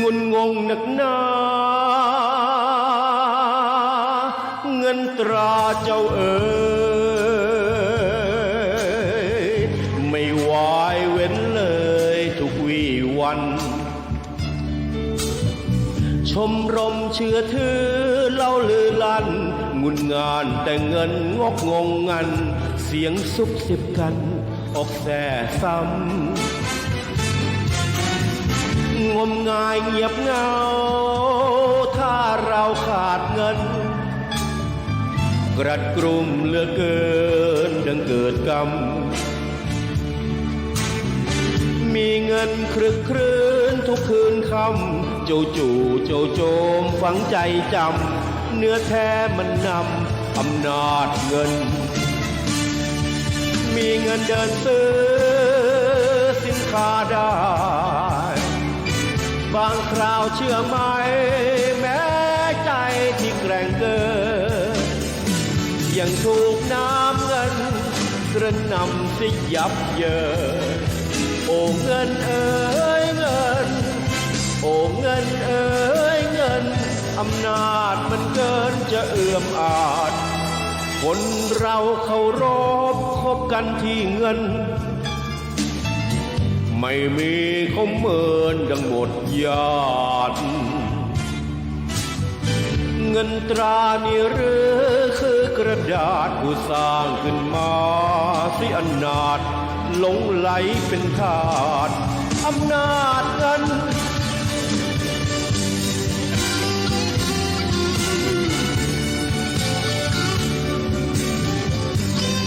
งุนงงนักหนาเงินตราเจ้าเอ๋ยไม่วายเว้นเลยทุกวี่วัน ชมรมเชื่อถือเล่าลือลันงุนงานแต่เงินงกงงงัน เสียงซุบซิบกันออกแส่ซ้ำ งมงายเงียบเงา ถ้าเราขาดเงิน กรัดกลุ่มเหลือเกินดังเกิดกรรม มีเงินครึกครื้นทุกคืนคำโจจู่โจโจมฝังใจจำ เนื้อแท้มันนำอำนาจเงิน มีเงินเดินซื้อสินค้าได้ บางคราวเชื่อไหม แม้ใจที่แกร่งเกิน ยังถูกน้ำเงินกระนำสิยับเยินโอ้เงินเอ้ยเงิน โอ้เงินเอ้ยเงิน อำนาจมันเกินจะเอื้อมอาจ คนเราเคารพคบกันที่เงิน ไม่มีเขาเมือนดังหมดญาติเงินตรานี่หรือคือกระดาษผู้สร้างขึ้นมาสิอนาถหลงไหลเป็นทาสอำนาจเงิน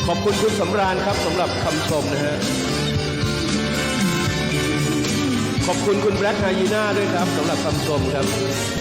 ขอบคุณคุณสำราญครับสำหรับคำชมนะฮะ ขอบคุณคุณแบล็คไฮยีน่าด้วยครับสำหรับคำชมครับ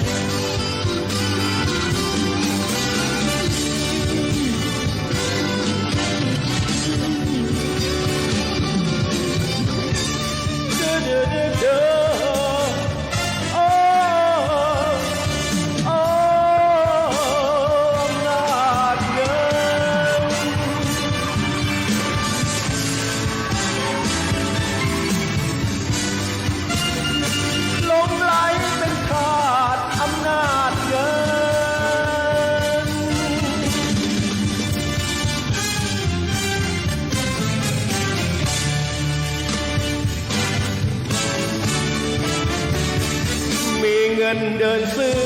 เงินเดินซื้อ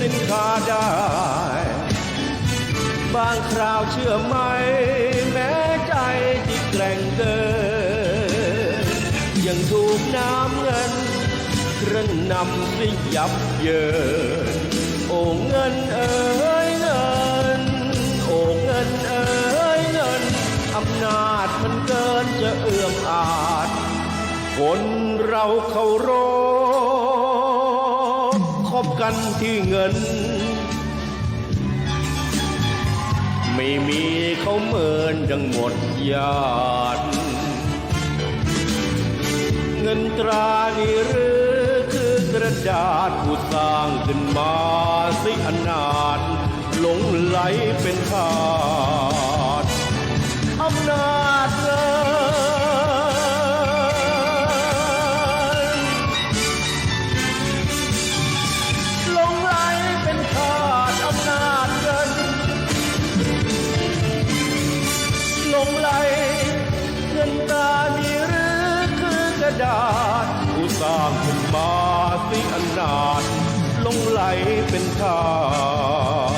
สินค้าได้ บางคราวเชื่อไหม แม้ใจที่แกร่งเกิน ยังถูกน้ำเงินกระหนำสิยับเยิน โอ้เงินเอ๋ยเงิน โอ้เงินเอ๋ยเงินอำนาจมันเกินจะเอื้อมอาจคนเราเคารพ บกันที่เงิน ไม่มีเขาเมือนดังหมดญาติเงินตรานี่หรือคือกระดาษผู้สร้างขึ้นมาสิอนาถหลงไหลเป็นทาสอำนาจามขึ้นมาสิอนาจลงไหลเป็นทา